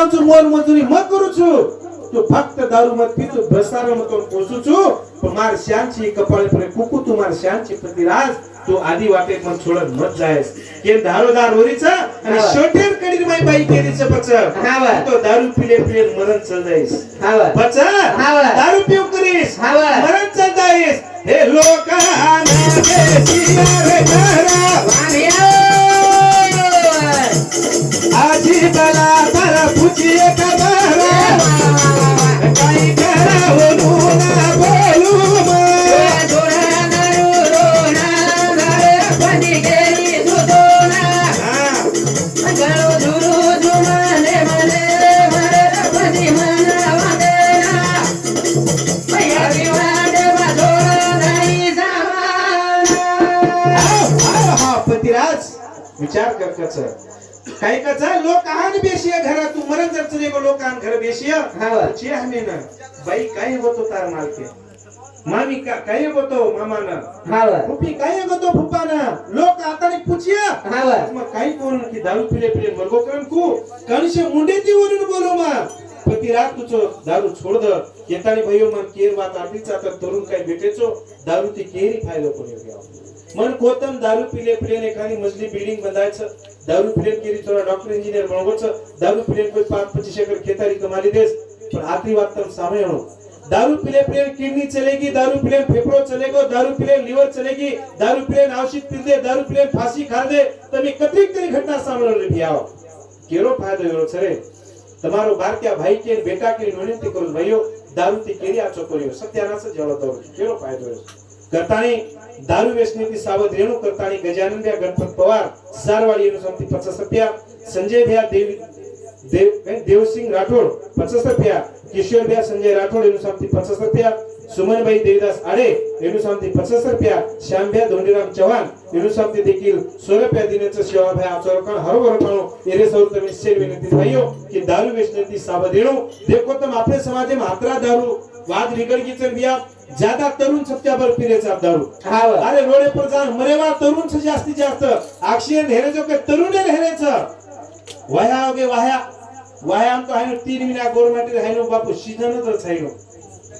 જાઉં છું મોર મજૂરી મ કરું છું તું ફક્ત દારૂ મત પી તું ભ્રષ્ટાચાર મત પોસું છું પણ માર શાંતિ કપાળ પર કુકુ તું માર શાંતિ પ્રતિરાજ તું આદિ વાટે મત છોડ મત જાય કે દારૂદાર હોરી છે અને હા. શોટેર કરી મારી બાઈ કેરી છે પછી હા વા. તો દારૂ પીલે પીલે મરણ ચડાઈશ હા વા. પછી હા વા. દારૂ પીવ કરીશ હા વા. મરણ ચડાઈશ હે લોકાના દેશિયા રે ઘરા विचार कर कच काय कच? लोक आन बेशिया घरा तू मरण जर चले लोक आन घर बेशिया. हा. चे ना बाई काय होतो तार मालके? मामी का काय होतो मामाना? फुफी काय होतो फुफाना? लोक आता ने पूछिया मग काही कोण की दारू पिले पिले मरगो करन कु कणशे मुंडे ती वरून बोलो मा पती राग तुझो दारु छोड द येतानी भयो मन केर वा तारडीचा तर तरुण काय बेटेचो ती केरी खायलो कोणी गया मन कोतम दारु पिले पिले एखादी मजली बिल्डिंग बंधायचं दारु पिले केरी थोडा डॉक्टर इंजिनियर बनवचं दारु पिले कोई पाच पच्चीस एकर खेतारी कमाली देश पण आती वात तम सामने आणो दारू पिले प्लेन किडनी चलेगी दारू प्लेन फेफड़ो चलेगो दारू प्लेन लिवर चलेगी दारू प्लेन औषध पी दे दारू प्लेन फांसी खा दे तभी कतरी कतरी घटना सामने लिया केरो फायदो एवढो छरे તમારો ભારતીય ભાઈ કે બેટા કે વિનંતી કરું, ભાઈઓ, દારૂથી કેરી આ છોકરીઓ, સત્યાનાશ જળો દો કેરો ફાયદો છે કરતાણી દારૂ વેચનીથી સાવધ રેણુ, કરતાણી ગજાનંદ્યા ગણપત પવાર, સારવાડી એનું સમથી પચાસ રૂપિયા સંજય દેવ દેવ કઈ? દેવસિંહ રાઠોડ પચાસ રૂપિયા કિશોર ભૈયા સંજય રાઠોડ એનું સામથી પચાસ રૂપિયા सुमनबाई देवीदास आडे रेणुसामती पचास रुपया श्यामभ्या धोंडीराम चव्हाण रेणुसामती देखील सोळप्या देण्याचं सेवाभ्या आचरण हरोबर पाहू. एरे सौर निश्चय विनंती भाईयो की दारू वेचण्याची साबा देणू. देखो तर आपले समाज मात्रा दारू वाद निकड़गी बिया ज्यादा तरुण सत्या बर पिरे दारू. अरे रोडे पर जाण मरेवा तरुण से जास्ती. जास्त अक्षय नेहरे के तरुण नेहरेच. वाया वह्या. वाया वाया तो तीन महिना गोरमेंट हायनो बापू सीजनच हायनो.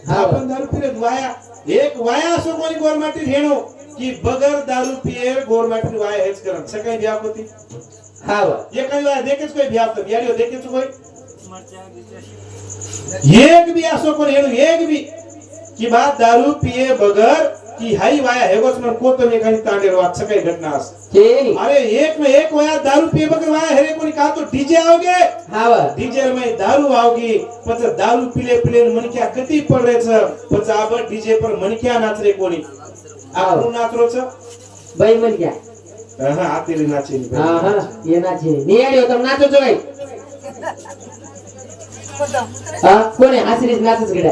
आपण दारू फिरत वाया. एक वाया असो कोणी गवर्नमेंट हेणो की बगर दारू पिये गवर्नमेंट वाया हेच करन सकाळी बिया होती. ये काही वाया देखेच कोई बिया तर बियाडियो देखेच कोई एक भी असो कोण हेणो एक भी की बात दारू पिये बगर की हाई वाया हेगोच मन कोतम एखादी तांडेर वाच सकाळी घटना आस के? अरे एक में एक वाया दारू पिए बगे वाया हरे को निकाल तो डीजे आवगे हावा डीजे में दारू आवगी पच दारू पीले मन क्या कति पड रहे थे। पता आप डीजे पर मन क्या नाच रहे कोणी आपण नाचरोच बाई मनक्या हा आतेली नाचे हा हा ये नाचे नियाडी होतम नाचो जो बाई हा कोणी हसरीच नाचच गड्या।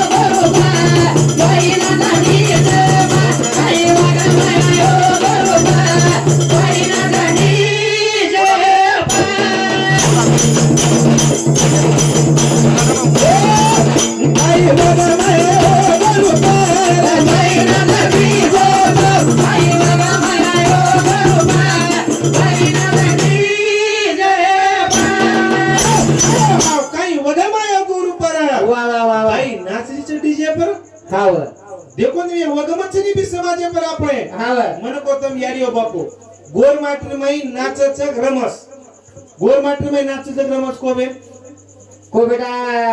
वा वा वा वा. भाई डीजे पर? हाव देखो नी वगमचनी भी समाजे पर आपणे. हाव मन कोतम बापू. गोर माटी माई नाचच रमस गोर माटी को? बेटा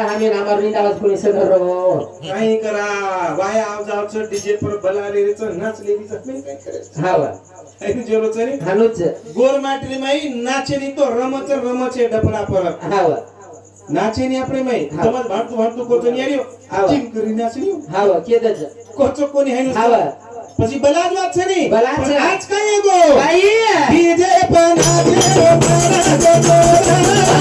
हामी रामर नि डालस करा. वाया आव जावच डीजे पर बलाले रेच नाच लेली हाव ऐन जेलो चरी हानुच गोर माटी मई नाचनी रमच रमचे डपडा पर हाव નાચીને આપણે મય તમાર વાંટુ વાંટુ કોચો ની આર્યો ચીમ કરી નાચ્યો હાવા કે દજ કોચો કોની હેનું હાવા પછી બલાજ વાત છે ને બલાજ છે. આજ કઈ ગો ભાઈ ડીજે પર નાચે રો પર જો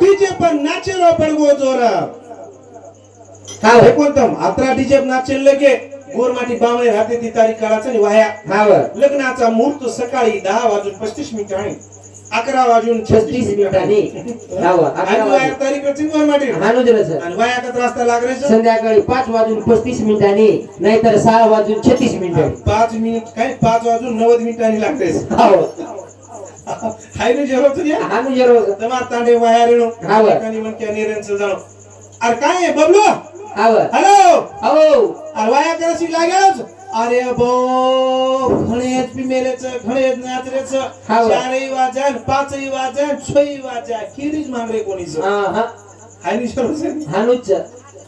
ಡಿಜೆ ನಾಚಿರೋ ಪಣಗೋ ಜೋರ ಡಿಜೆ नाचेल लगे. गोरमाटी बामणे राहते ती तारीख लग्नाचा मुहूर्त सकाळी दहा वाजून पस्तीस मिनिटांनी अकरा वाजून छत्तीस मिनिटांनी. तारीख वरची गोरमाटी हाणू दिलं सर. आणि वाया कच रस्ता संध्याकाळी पाच वाजून पस्तीस मिनिटांनी नाहीतर सहा वाजून छत्तीस मिनिटांनी पाच मिनिट काय? पाच वाजून नव्वद मिनिटांनी लागते हो हाय ना जेवण तुझ्या हाणू जरो तमा तांडे वाया रेणू हाव. एकानी म्हण क्या निरंचं जाणो. अरे काय आहे बबलू? हॅलो? हो अरे वाया करायची लागेलच. अरे बो घणेच पिमेलेच घणेच नाचरेच हाव. चारही वाजन पाचही वाजन छही वाजा किरीच मांगरे कोणीच? हा हा. हाय नि सर्व हाणूच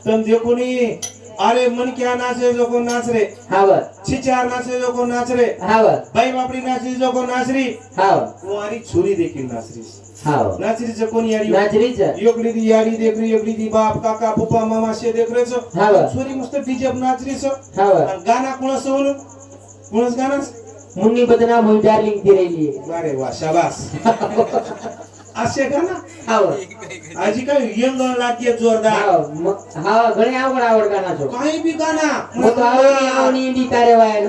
तम देखोनी अरे मन क्या नाचे जो को नाच रे हाव छिचार नाचे जो को नाच रे हाव बाई बापडी नाचरी. जो को नाचरी हाव कुंवारी छोरी देखील नाचरी. हाव नाचरीचं कोणी यारी? नाचरीच. योगली दी यारी देख रही योगली दी बाप काका पप्पा मामा शे देख रहे छो हाव. छोरी मस्त डीजे नाचरी छो हाव गाना कोणाचं बोलू कोणाच गाणं? मुन्नी बदनाम होई डार्लिंग ती अरे वा शाबास. असे गाणं हाव आजी काय यंग लागते जोरदार. हाव मग हाव घणे अवघड आवड गाण्याचो काही बी गाणं मग आवनी आवनी इंडी तारे वाया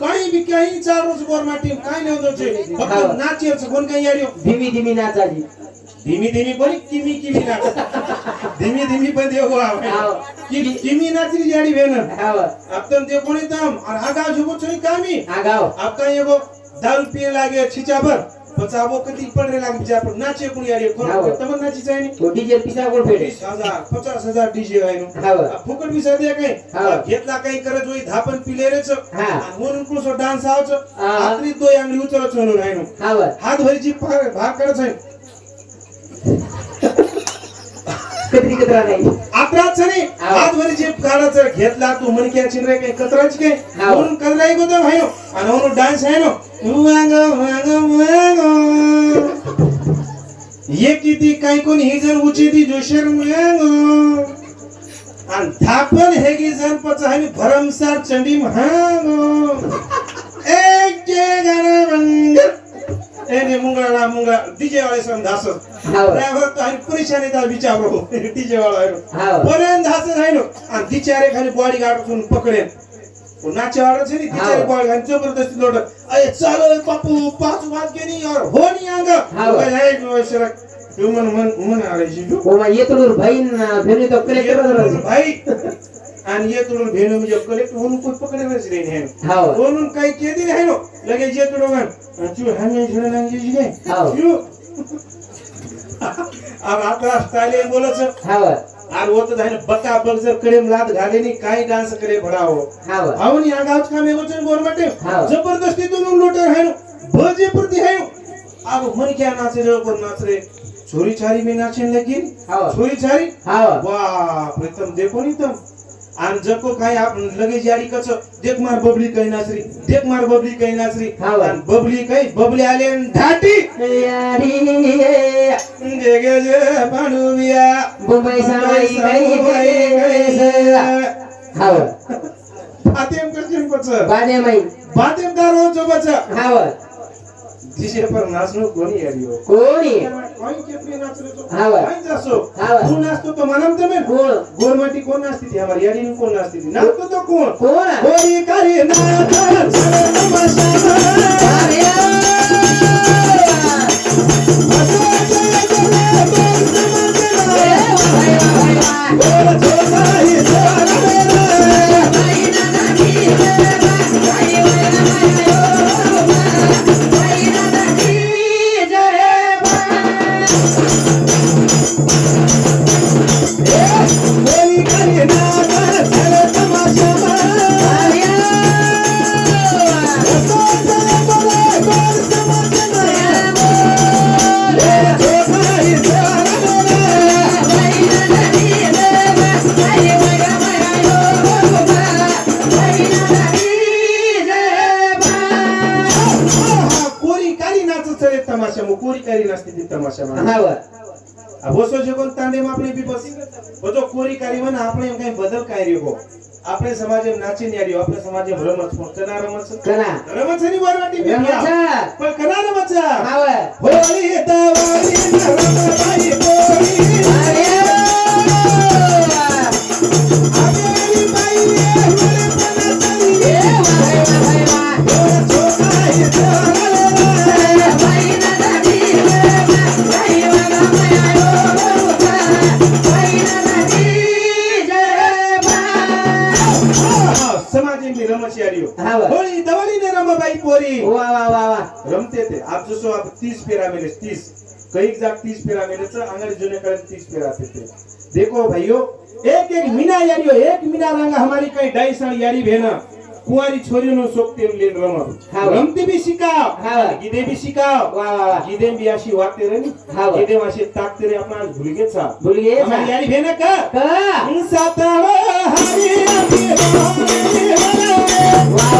काही बी काही चालूच गोरमाटी काय नाही होत फक्त. नाचेच कोण काही याडी धीमी धीमी नाचाची धीमी धीमी पण किमी किमी नाच. धीमी धीमी पण देव हाव. किमी नाचरी याडी वेन हाव तुम देखो नहीं तम. और आगा जुगो छोरी कामी. हा गाव आपका वो दारू पिए लागे छिचा पड़ने लागे जा पर नाचे कुणी याडी कोण हाव. तम नाची जाय तो डीजे पिसा कोण फेडे। तीस हजार पचास हजार डीजे आहे नो हाव फुकट बी सध्या काही हाव. घेतला काही करत होई धापन पिले रेच। हा. म्हणून कुसो डान्स आवच हा. आत्री तो अंगली उचलत म्हणून आहे नो हाव। हात भरीची भाग भाग करत आहे. कधी कतरा नाही. आत्राच नाही. हात भरीची काढाच घेतला तू म्हणक्या चिनरे काही कचराच काय. म्हणून कचराई गोदम आहे नो आणि म्हणून डान्स आहे नो वांग वांग वांग ये किती काही कोणी ही जण उची ती जोशर आणि थापन हे गी जण पच आहे भरमसार चंडी महाग. विचारो डीजे वाला आहे हाव पर्यंत धास आहे नो आणि तिचारे खाली बॉडी गार्ड उठून पकडेन वो नाचे वाला छे नी तिचारे हाव. बॉडी गार्ड जबरदस्ती लोट अरे चालो ए बापू पाच वाज के नहीं और हो नहीं आगा हाव. है जो शरक तू मन मन मन आले जीजू ओ मा येतून बहीण भेणी तो ये कलेक्टर तुडून भाई आणि ये तुडून भेणू म्हणजे कलेक्ट म्हणून कोण पकडेनच रे हे हाव म्हणून काही केदी नाही नो लगे जे तू हाव. तू अब आता स्टाईल बोलच हाव. आर होत आहे बका बग जर कडेम लात घाले नी काय डान्स करे भडावो. हाव. आवनी या गावच काम एवचन गोरमटे हाव. जबरदस्ती दोन लोटर है बजे प्रति है अब मन क्या नाचे जो कोण नाच रे छोरी छारी में नाचने लगी हाव. छोरी छारी हाव. बाप रे तम देखो नी तम. आणि जर को काय लगेच यारी देख देखमार बबली काही नाचरी देखमार बबली काही नाचरी आणि बबली काही बबली आले ढाटी जे जगे जे पानुविया बुबई साई गई गई फातेम करचिन कछ बाने मई बातें दारो जो बचा. हाव जिसे पर नाचनो कोणी याडी हो कोणी कोणी केपरी नाचलो तो हाव. काय जासो हाव. कोण नाचतो तो मनम तमे कोण गोरमाटी कोण नाचती ती हमारी याडी कोण नाचती ती नाचतो तो कोण कोण होरी करे नाच तमाशा अरे આપણે બી બદલ કાર્ય આપણે સમાજ એમ નાચી ન્યાડ્યો આપણે સમાજ એમ રમત પણ કના રમત છે? રમત છે રમત છે. પણ કના રમત जमते ते. आप जसो आप तीस फेरा मेरे तीस कई जाग तीस फेरा मेरे तो अंग्रेजों ने करें तीस फेरा पे थे देखो भाइयों एक एक मीना यारियो एक मीना रंगा हमारी कई ढाई सण यारी भेना। કુંવારી છોરીનો શોખ તેમ લઈને રમો રમતી બી શીખાવ ગીદે બી શીખાવ ગીદે બી આશી વાતે રે ને ગીદે આશી તાકતે રે આપણા ભૂલી ગયા છા ભૂલી ગયા છા યારી ભેને ક ક હું સાતાળો હરી વાહ